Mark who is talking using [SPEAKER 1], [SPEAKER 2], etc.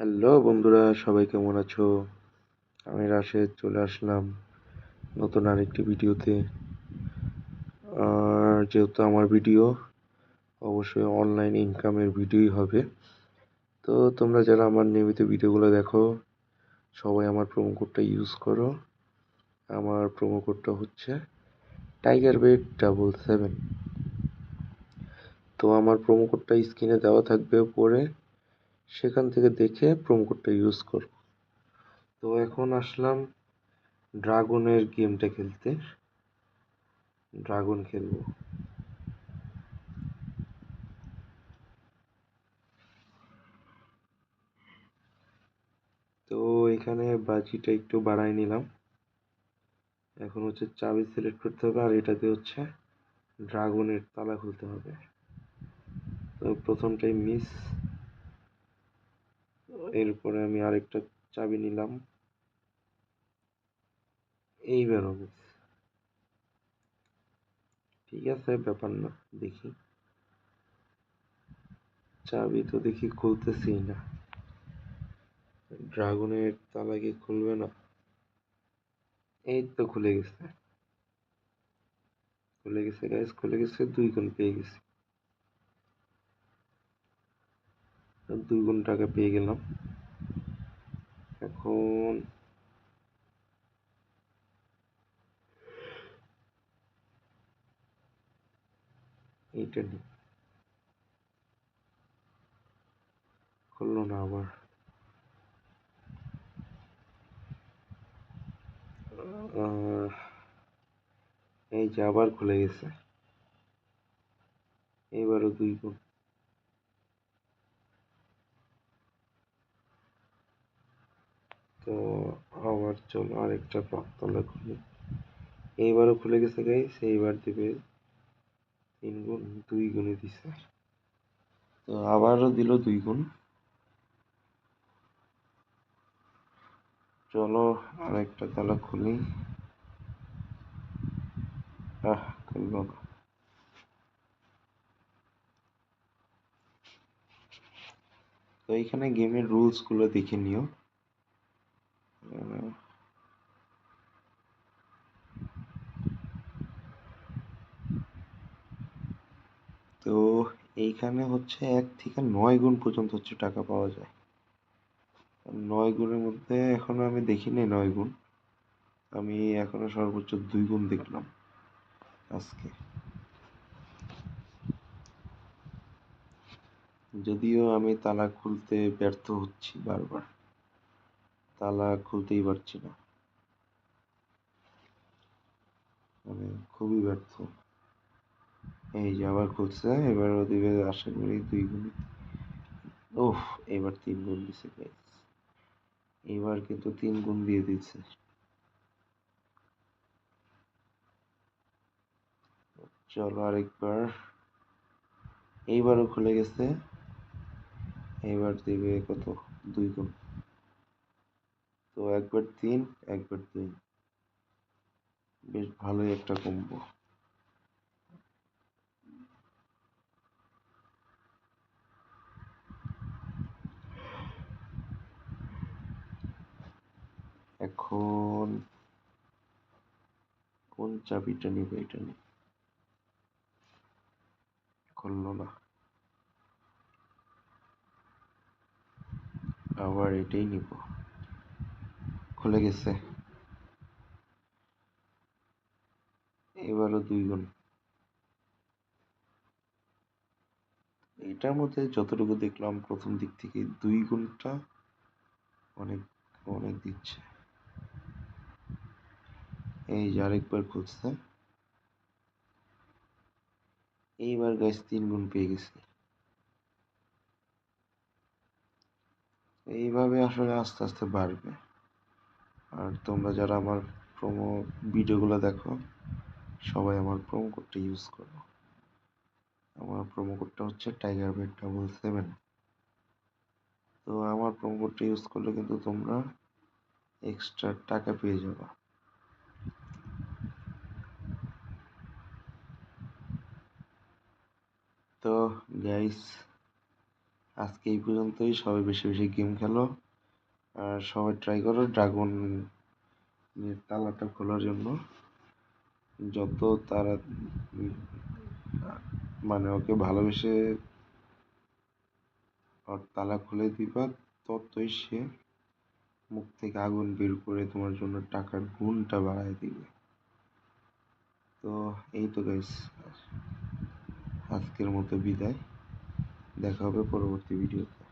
[SPEAKER 1] Hello বন্ধুরা, সবাই কেমন আছো? আমি রাশেদ, চলে আসলাম নতুন আরেকটি ভিডিওতে। আর যেহেতু আমার ভিডিও, অবশ্যই অনলাইন ইনকামের ভিডিওই হবে। তো তোমরা যারা আমার নিয়মিত ভিডিওগুলো দেখো, সবাই আমার প্রোমো কোডটা ইউজ করো। আমার প্রোমো কোডটা হচ্ছে টাইগার বেড ডাবল সেভেন তো আমার প্রোমো কোডটা স্ক্রিনে দেওয়া থাকবে উপরে। সেখান থেকে দেখে প্রোমো কোডটা ইউজ করো তো এখন আসলাম ড্রাগনের গেমটা খেলতে। ড্রাগন খেলব। তো এখানে বাজিটা একটু বাড়াই নিলাম। এখন হচ্ছে চাবি সিলেক্ট করতে হবে আর এটাতে হচ্ছে ড্রাগনের তালা খুলতে হবে। তো প্রথমটাই মিস এরপরে আমি আরেকটা চাবি নিলাম। এইবারও মিস ঠিক আছে, ব্যাপার না, দেখি। চাবি তো দেখি খুলতেছি না। ড্রাগনের তালা কি খুলবে না? এই তো খুলে গেছে। খুলে গেছে গ্যাস খুলে গেছে, দুই গুণ পেয়ে গেছি। দুই গুণ টাকা পেয়ে গেলাম। এখন এইটা খুললো না আবার। এই যে আবার খুলে গেছে। এইবারও দুই গুণ। তো আবার চলো আরেকটা পাকতলা খুলি। এইবারও খুলে গেছে গাইস এইবার দিবে তিন গুণ, দুই গুণে দিছে। তো আবারও দিল দুই গুণ। চলো আরেকটা তালা খুলি। আহ খুললো না। তো এইখানে গেমের রুলসগুলো দেখে নিও তো এইখানে হচ্ছে এক থেকে নয় গুণ পর্যন্ত হচ্ছে টাকা পাওয়া যায়। নয় গুণের মধ্যে এখনও আমি দেখিনি নয় গুণ। আমি এখনও সর্বোচ্চ দুই গুণ দেখলাম আজকে। যদিও আমি তালা খুলতে ব্যর্থ হচ্ছি বারবার। তালা খুলতেই পারছি না। মানে খুবই ব্যর্থ। এই যে আবার খুলছে এবার দিবে আশা করি দুই গুণ ওহ এবার তিন গুণ দিছে এবার কিন্তু তিন গুণ দিয়ে দিচ্ছে। চলো আরেকবার। এইবারও খুলে গেছে। এইবার দিবে কত? দুই গুণ। তো একবার তিন, একবার দুই। বেশ ভালোই একটা কম্বো এখন কোন চাবিটা নিব এটা নিয়ে? খুললো না। আবার এটাই নিব। খুলে গেছে। এবারও দুই গুণ। এটার মধ্যে যতটুকু দেখলাম, প্রথম দিক থেকে দুই গুণটা অনেক অনেক দিচ্ছে। এই যে আরেকবার খুঁজছে এইবার গাছ তিন গুণ পেয়ে গেছি। এইভাবে আসলে আস্তে আস্তে বাড়বে। আর তোমরা যারা আমার প্রোমো ভিডিওগুলো দেখো, সবাই আমার প্রোমো কোডটা ইউজ করো। আমার প্রোমো কোডটা হচ্ছে টাইগার বেড ডাবল সেভেন তো আমার প্রোমো কোডটা ইউজ করলে কিন্তু তোমরা এক্সট্রা টাকা পেয়ে যাবা। তো গাইস আজকে এই পর্যন্তই। সবাই বেশি বেশি গেম খেলো আর সবাই ট্রাই করো ড্রাগন তালাটা খোলার জন্য। যত তারা মানে ওকে ভালোবেসে ওর তালা খুলে দিবা, ততই সে মুখ থেকে আগুন বের করে তোমার জন্য টাকার গুণটা বাড়ায় দিবে। তো, এই তো গাইস আজকের মতো বিদায়। দেখা হবে পরবর্তী ভিডিওতে।